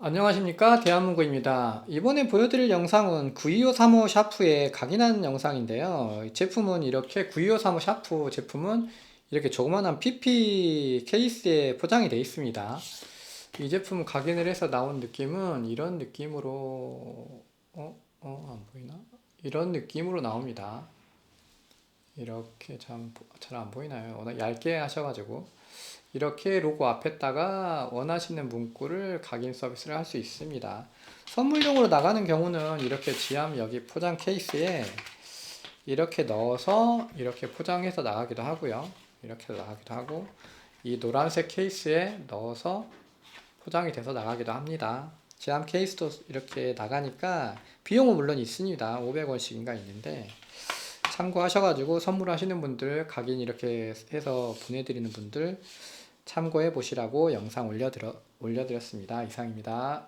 안녕하십니까 대한문구입니다 이번에 보여드릴 영상은 9253호 샤프에 각인하는 영상인데요 이 제품은 이렇게 9253호 샤프 제품은 이렇게 조그만한 PP 케이스에 포장이 되어 있습니다 이 제품 각인을 해서 나온 느낌은 이런 느낌으로 어? 어? 안 보이나? 이런 느낌으로 나옵니다 이렇게 잘안 보이나요? 워낙 얇게 하셔가지고 이렇게 로고 앞에다가 원하시는 문구를 각인 서비스를 할 수 있습니다. 선물용으로 나가는 경우는 이렇게 지암 여기 포장 케이스에 이렇게 넣어서 이렇게 포장해서 나가기도 하고요. 이렇게 나가기도 하고 이 노란색 케이스에 넣어서 포장이 돼서 나가기도 합니다. 지암 케이스도 이렇게 나가니까 비용은 물론 있습니다. 500원씩인가 있는데 참고하셔가지고 선물하시는 분들 각인 이렇게 해서 보내드리는 분들 참고해 보시라고 영상 올려드려, 올려드렸습니다. 이상입니다.